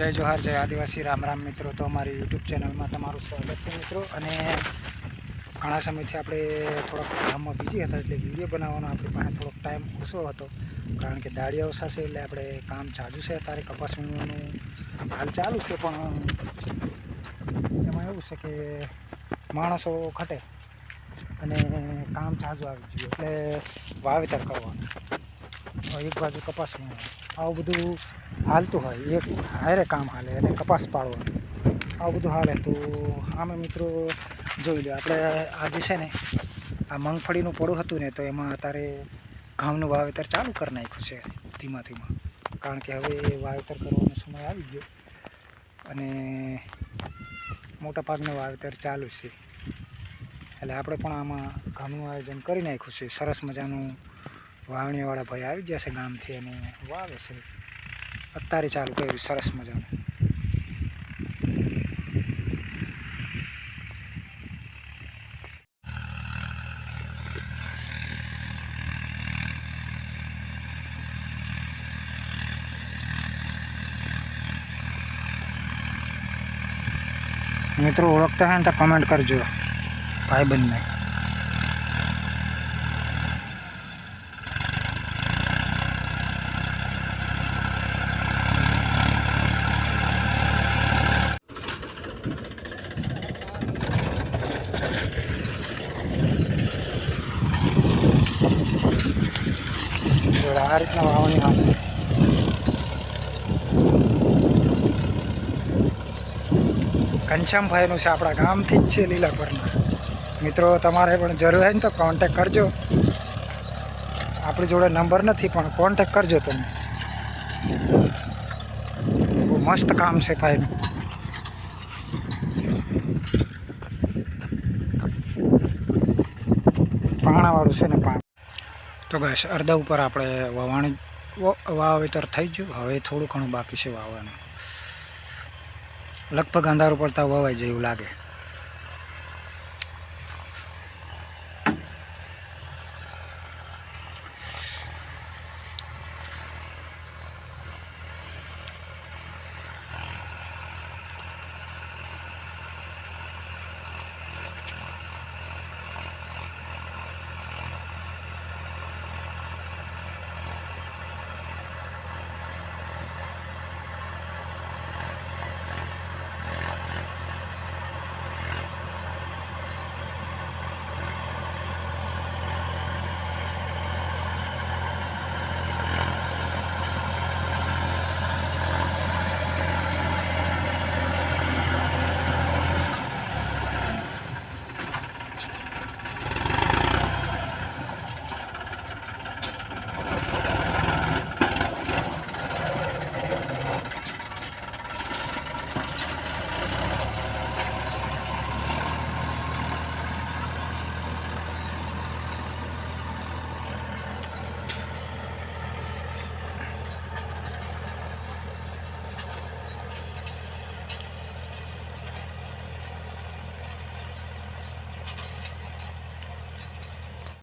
જય જોહાર, જય આદિવાસી, રામ રામ મિત્રો. તો અમારી યુટ્યુબ ચેનલમાં તમારું સ્વાગત છે મિત્રો. અને ઘણા સમયથી આપણે થોડોક કામમાં બિઝી હતા એટલે વીડિયો બનાવવાનો આપણી પાસે થોડોક ટાઈમ ઓછો હતો. કારણ કે ઓછા છે એટલે આપણે કામ ચાલુ છે. અત્યારે કપાસ વીણવાનું હાલ ચાલુ છે, પણ એમાં એવું છે કે માણસો ઘટે અને કામ ચાલુ આવી જોઈએ એટલે વાવેતર કરવાનું. એક બાજુ કપાસ વીણવાનું. આવું બધું હાલતું હોય, એક હારે કામ હાલે અને કપાસ પાડવાનું. આવું બધું હાલે તો આમે મિત્રો જોઈ લો આપણે આજે છે ને આ મગફળીનું પડું હતું ને તો એમાં અત્યારે ઘઉંનું વાવેતર ચાલુ કરી નાખ્યું છે, ધીમા ધીમા. કારણ કે હવે વાવેતર કરવાનો સમય આવી ગયો અને મોટા ભાગનું વાવેતર ચાલુ છે. એટલે આપણે પણ આમાં ઘઉંનું આયોજન કરી નાખ્યું છે, સરસ મજાનું વાવણીવાળા ભાઈ આવી છે ગામથી અને વાવે છે. અત્યારે ચાલુ કર્યું, સરસ મજાનું. મિત્રો ઓળખતા હોય ને તો કમેન્ટ કરજો ભાઈ બંને જોડે. આ રીતના વાવણી આવે ઘનશ્યામભાઈનું છે આપણા ગામથી જ છે લીલાપરના મિત્રો, તમારે પણ જરૂર હોય ને તો કોન્ટેક કરજો. આપણી જોડે નંબર નથી, પણ કોન્ટેક કરજો તમે. બહુ મસ્ત કામ છે ભાઈનું. પાણાવાળું છે ને પાણ. તો બસ, અડધા ઉપર આપણે વાવણી વાવેતર થઈ ગયું. હવે થોડું ઘણું બાકી છે વાવવાનું. લગભગ અંધારું પડતા વવાઈ જેવું લાગે.